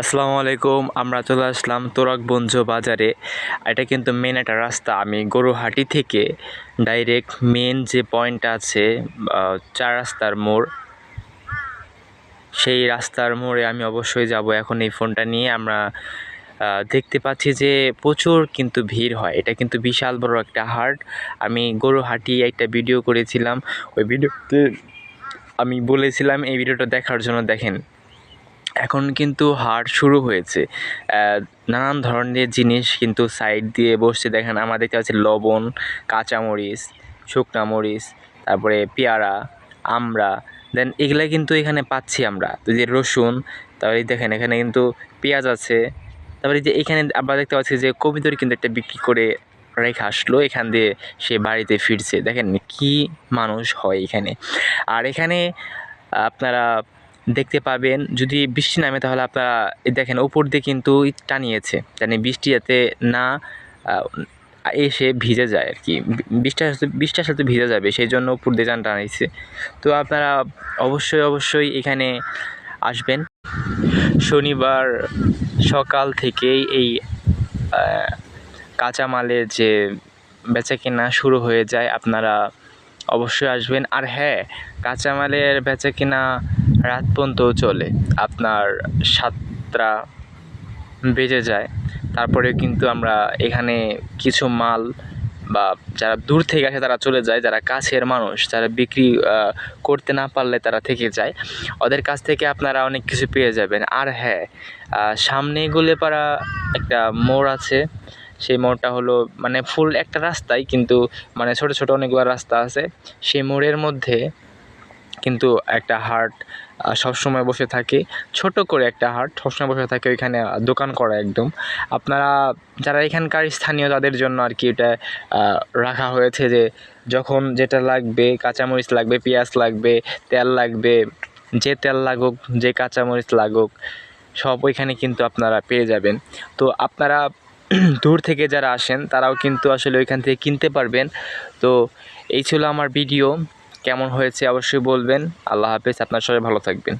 আসসালামু আলাইকুম, আমরা চলে আসলাম তোরাকবঞ্জ বাজারে। এটা কিন্তু মেন একটা রাস্তা। আমি গরুহাটি থেকে ডাইরেক্ট মেন যে পয়েন্ট আছে চার রাস্তার মোড়, সেই রাস্তার মোড়ে আমি অবশ্যই যাব এখন এই ফোনটা নিয়ে। আমরা দেখতে পাচ্ছি যে প্রচুর কিন্তু ভিড় হয়। এটা কিন্তু বিশাল বড় একটা হাট। আমি গরুহাটি একটা ভিডিও করেছিলাম। ওই ভিডিওতে আমি বলেছিলাম, এই ভিডিওটা দেখার জন্য দেখেন। এখন কিন্তু হাট শুরু হয়েছে। নানান ধরনের জিনিস কিন্তু সাইড দিয়ে বসছে। দেখেন, আমরা দেখতে পাচ্ছি লবণ, কাঁচামরিচ, শুকনা মরিচ, তারপরে পেয়ারা আমরা দেন এগুলা কিন্তু এখানে পাচ্ছি আমরা। তো যে রসুন, তারপরে দেখেন, এখানে কিন্তু পেঁয়াজ আছে। তারপরে যে এখানে আমরা দেখতে পাচ্ছি যে কবিতর কিন্তু একটা বিক্রি করে রেখে আসলো। এখান দিয়ে সে বাড়িতে ফিরছে। দেখেন কি মানুষ হয় এখানে। আর এখানে আপনারা দেখতে পাবেন। যদি বৃষ্টি নামে তাহলে আপনারা দেখেন, ওপর দিয়ে কিন্তু টানিয়েছে। জানি বৃষ্টি যাতে না এসে ভিজে যায় আর কি বৃষ্টি আসলে বৃষ্টি আসলে ভিজে যাবে সেই জন্য উপর দিয়ে টান টানিয়েছে। তো আপনারা অবশ্যই অবশ্যই এখানে আসবেন। শনিবার সকাল থেকেই এই কাঁচামালের যে বেচা কেনা শুরু হয়ে যায়, আপনারা অবশ্যই আসবেন। আর হ্যাঁ কাঁচামালের বেচা কেনা রাত পর্যন্ত চলে। আপনার সাতটা বেজে যায়। তারপরে কিন্তু আমরা এখানে কিছু মাল বা যারা দূর থেকে আসে তারা চলে যায়। যারা কাছের মানুষ, যারা বিক্রি করতে না পারলে তারা থেকে যায়। ওদের কাছ থেকে আপনারা অনেক কিছু পেয়ে যাবেন। আর হ্যাঁ সামনে গুলেপাড়া একটা মোড় আছে। সেই মোড়টা হলো মানে ফুল একটা রাস্তাই। কিন্তু মানে ছোট ছোট অনেকগুলো রাস্তা আছে। সেই মোড়ের মধ্যে কিন্তু একটা হাট সবসময় বসে থাকে। ছোট করে একটা হাট, সবসময় বসে থাকে ওইখানে দোকান করা একদম। আপনারা যারা এখানকার স্থানীয়, তাদের জন্য আর কি এটা রাখা হয়েছে যে, যখন যেটা লাগবে, কাঁচামরিচ লাগবে, পেঁয়াজ লাগবে, তেল লাগবে, যে তেল লাগুক, যে কাঁচামরিচ লাগুক, সব ওইখানে কিন্তু আপনারা পেয়ে যাবেন। তো আপনারা দূর থেকে যারা আসেন, তারাও কিন্তু আসলে ওইখান থেকে কিনতে পারবেন। তো এই ছিল আমার ভিডিও। কেমন হয়েছে অবশ্যই বলবেন। আল্লাহ হাফেজ আপনার সবাই ভালো থাকবেন।